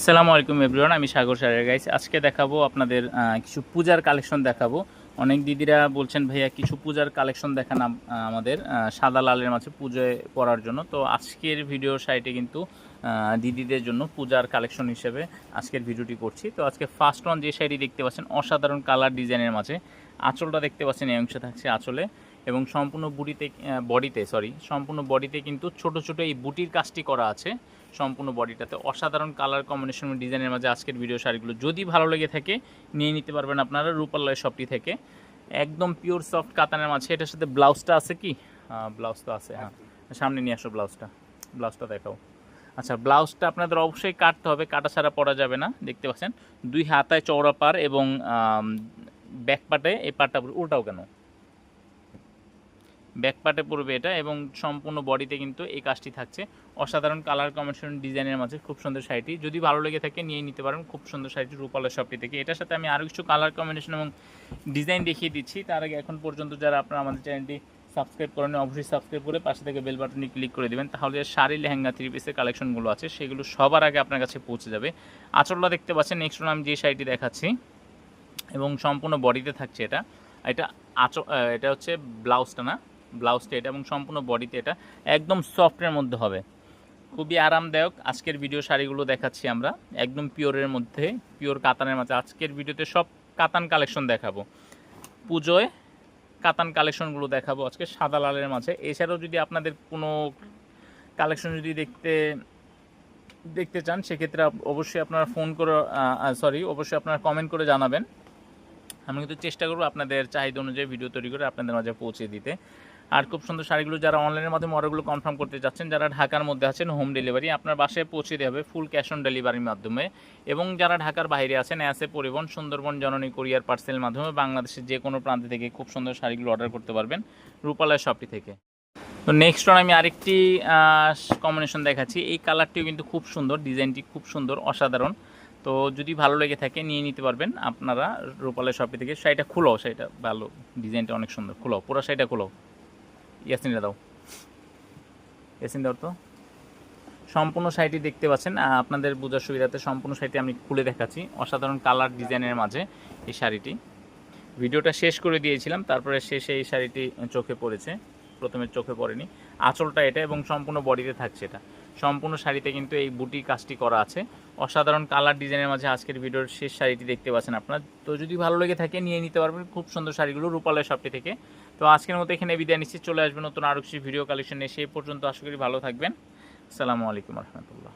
আসসালামু আলাইকুম এভরিওয়ান, আমি সাগর সারের গাইস আজকে দেখাবো আপনাদের কিছু পূজার কালেকশন দেখাবো। অনেক দিদিরা বলছেন, ভাইয়া, কিছু পূজার কালেকশন দেখান আমাদের সাদা লালের মাঝে পুজোয় পড়ার জন্য। তো আজকের ভিডিও সাইটে কিন্তু দিদিদের জন্য পূজার কালেকশন হিসেবে আজকের ভিডিওটি করছি। তো আজকে ফার্স্ট ওয়ান যে শাড়ি দেখতে পাচ্ছেন, অসাধারণ কালার ডিজাইনের মাঝে। আঁচলটা দেখতে পাচ্ছেন, এই অংশে থাকছে আঁচলে। এবং সম্পূর্ণ বুটিতে বডিতে সরি সম্পূর্ণ বডিতে কিন্তু ছোট ছোট এই বুটির কাজটি করা আছে। সম্পূর্ণ বডিটাতে। অসাধারণ কালার কম্বিনেশন ডিজাইনের মাঝে আজকের ভিডিও শাড়িগুলো যদি ভালো লেগে থাকে, নিয়ে নিতে পারবেন আপনারা রূপালয় শপটি থেকে। একদম পিওর সফট কাতানের মাঝে। এটার সাথে ব্লাউজটা আছে কি? ব্লাউজ তো আছে হ্যাঁ। সামনে নিয়ে আসো ব্লাউজটা। ব্লাউজটা দেখাও। আচ্ছা ব্লাউজটা আপনাদের অবশ্যই কাটতে হবে। কাটা ছাড়া পরা যাবে না, দেখতে পাচ্ছেন। দুই হাতায় চওড়া পার এবং ব্যাক পাটে এই পাটটা উল্টাও কেন? ব্যাক পার্টে পড়বে এটা এবং সম্পূর্ণ বডিতে কিন্তু এই কাজটি থাকছে। অসাধারণ কালার কম্বিনেশন ডিজাইনের মাঝে খুব সুন্দর শাড়িটি। যদি ভালো লেগে থাকে নিয়ে নিতে পারেন, খুব সুন্দর শাড়িটি রূপালের শপটি থেকে। এটার সাথে আমি আরও কিছু কালার কম্বিনেশন এবং ডিজাইন দেখিয়ে দিচ্ছি। তার আগে এখন পর্যন্ত যারা আপনারা আমাদের চ্যানেলটি সাবস্ক্রাইব করেন অবশ্যই সাবস্ক্রাইব করে পাশে থেকে বেল বাটনে ক্লিক করে দেবেন। তাহলে শাড়ি, লেহেঙ্গা থ্রি পিসের কালেকশনগুলো আছে, সেগুলো সবার আগে আপনার কাছে পৌঁছে যাবে। আচরলা দেখতে পাচ্ছেন। নেক্সট আমি যে শাড়িটি দেখাচ্ছি এবং সম্পূর্ণ বডিতে থাকছে এটা। এটা আঁচ এটা হচ্ছে ব্লাউজটা না? ব্লাউজটা এটা এবং সম্পূর্ণ বডিতে এটা একদম সফটের মধ্যে হবে। খুবই আরামদায়ক। আজকের ভিডিও শাড়িগুলো দেখাচ্ছি আমরা। একদম পিওরের মধ্যে পিওর কাতানের মাঝে। আজকের ভিডিওতে সব কাতান কালেকশন দেখাবো। পুজোয় কাতান কালেকশনগুলো দেখাবো আজকে সাদা লালের মাঝে। এছাড়াও যদি আপনাদের কোনো কালেকশন যদি দেখতে দেখতে চান, সেক্ষেত্রে অবশ্যই আপনারা ফোন করে সরি অবশ্যই আপনারা কমেন্ট করে জানাবেন। আমি কিন্তু চেষ্টা করব আপনাদের চাহিদা অনুযায়ী ভিডিও তৈরি করে আপনাদের মাঝে পৌঁছে দিতে। আর খুব সুন্দর শাড়িগুলো যারা অনলাইনের মাধ্যমে অর্ডারগুলো কনফার্ম করতে যাচ্ছেন, যারা ঢাকার মধ্যে আছেন হোম ডেলিভারি আপনার বাসায় পৌঁছে দেওয়া হবে ফুল ক্যাশ অন ডেলিভারির মাধ্যমে। এবং যারা ঢাকার বাইরে আছেন অ্যাসে পরিবহন, সুন্দরবন, জননী কোরিয়ার পার্সেলের মাধ্যমে বাংলাদেশের যে কোনো প্রান্ত থেকে খুব সুন্দর শাড়িগুলো অর্ডার করতে পারবেন রূপালয় শপটি থেকে। তো নেক্সট ওয়ান আমি আরেকটি কম্বিনেশন দেখাচ্ছি। এই কালারটিও কিন্তু খুব সুন্দর ডিজাইনটি খুব সুন্দর, অসাধারণ। তো যদি ভালো লেগে থাকে, নিয়ে নিতে পারবেন আপনারা রূপালয় শপটি থেকে। শাড়িটা খুলো, শাড়িটা ভালো ডিজাইনটা অনেক সুন্দর, খুলো, পুরো শাড়িটা খুলো। ইয়াসিনটা দাও। ইয়াসিন দাও তো। সম্পূর্ণ শাড়িটি দেখতে পাচ্ছেন। আপনাদের বোঝার সুবিধাতে সম্পূর্ণ শাড়িটি আমি খুলে দেখাচ্ছি। অসাধারণ কালার ডিজাইনের মাঝে এই শাড়িটি। ভিডিওটা শেষ করে দিয়েছিলাম, তারপরে শেষে এই শাড়িটি চোখে পড়েছে। প্রথমে চোখে পড়েনি। আঁচলটা এটা এবং সম্পূর্ণ বডিতে থাকছে এটা। সম্পূর্ণ শাড়িতে কিন্তু এই বুটি কাজটি করা আছে। অসাধারণ কালার ডিজাইনের মাঝে আজকের ভিডিওর শেষ শাড়িটি দেখতে পাচ্ছেন আপনার। তো যদি ভালো লেগে থাকে, নিয়ে নিতে পারবেন। খুব সুন্দর শাড়িগুলো রূপালয় শপটি থেকে। তো আজকের মতো এখানে বিদায় নিচ্ছি, চলে আসবেন নতুন আরও কিছু ভিডিও কালেকশন নিয়ে। সেই পর্যন্ত আশা করি ভালো থাকবেন। আসসালামু আলাইকুম রহমতুল্লাহ।